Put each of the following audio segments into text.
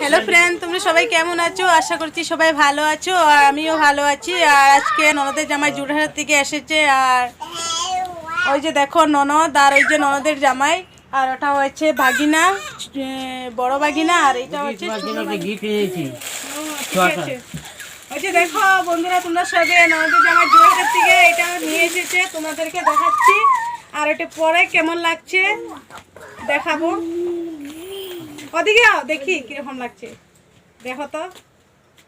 Hello friend তোমরা সবাই কেমন আছো? আশা করছি সবাই ভালো আছো আর আমিও ভালো আছি। আর আজকে ননদের জামাই জুড়হাট থেকে এসেছে আর ওই যে দেখো ননদ আর ওই যে ননদের জামাই আর ওটা হচ্ছে ভাগিনা বড় ভাগিনা আর এটা হচ্ছে। ওই যে দেখো বন্ধুরা তোমরা সবে ননদের জামাই জুড়হাটের থেকে এটা নিয়ে এসেছে তোমাদেরকে দেখাচ্ছি। আর এটা পরে কেমন লাগছে দেখাবো। ওদিকে দেখি কীরকম লাগছে। দেখো তো,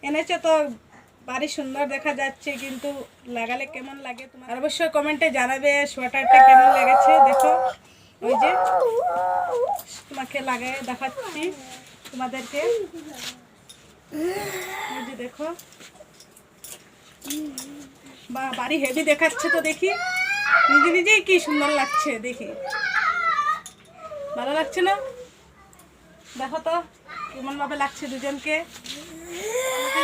এনেছে তো, বাড়ি সুন্দর দেখা যাচ্ছে, কিন্তু লাগালে কেমন লাগে তোমার? অবশ্যই কমেন্টে জানাবে সোয়েটারটা কেমন লেগেছে, দেখো। ওই যে, তোমাকে লাগাই দেখাচ্ছি তোমাদেরকে। ওই যে দেখো। বা, বাড়ি হেভি দেখাচ্ছে তো দেখি। নিজে নিজেই কি সুন্দর লাগছে, দেখি। ভালো লাগছে না? দেখো তো কেমন ভাবে লাগছে দুজনকে।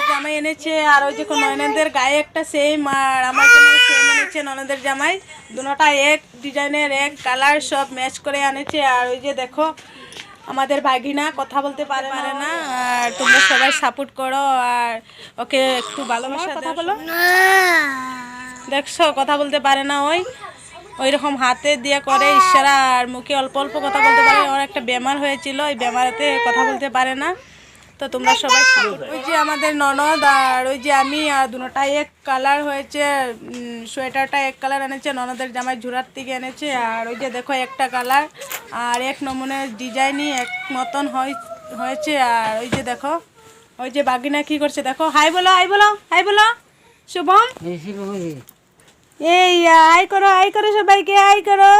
জামাই এনেছে আর ওই যে নয়নদের গায়ে একটা সেম আর আমার জন্য সেম এনেছে ননদের জামাই। দুটোটা এক ডিজাইনের এক কালার সব ম্যাচ করে আনেছে আর ওই যে দেখো আমাদের ভাগিনা কথা বলতে পারে পারে না আর তোমরা সবাই সাপোর্ট করো আর ওকে একটু ভালোবাসা কথা বলো? দেখছ কথা বলতে পারে না ওই। ওই রকম হাতে দিয়ে করে ইশারা আর মুখে অল্প অল্প কথা বলতে পারে। ওর একটা বেমার হয়েছিল, ওই বেমারেতে কথা বলতে পারে না। তো তোমরা সবাই ওই যে আমাদের ননদ আর ওই যে আমি আর দুটাই এক কালার হয়েছে সোয়েটারটা এক কালার এনেছে, ননদের জামাই ঝুরার থেকে এনেছে। আর ওই যে দেখো একটা কালার আর এক নমুনের ডিজাইনই এক মতন হয়- হয়েছে। আর ওই যে দেখো, ওই যে বাগিনা কি করছে দেখো। হাই বলো হাই বলো হাই বলো, শুভম। এই আই করো আই করো সবাইকে আই করো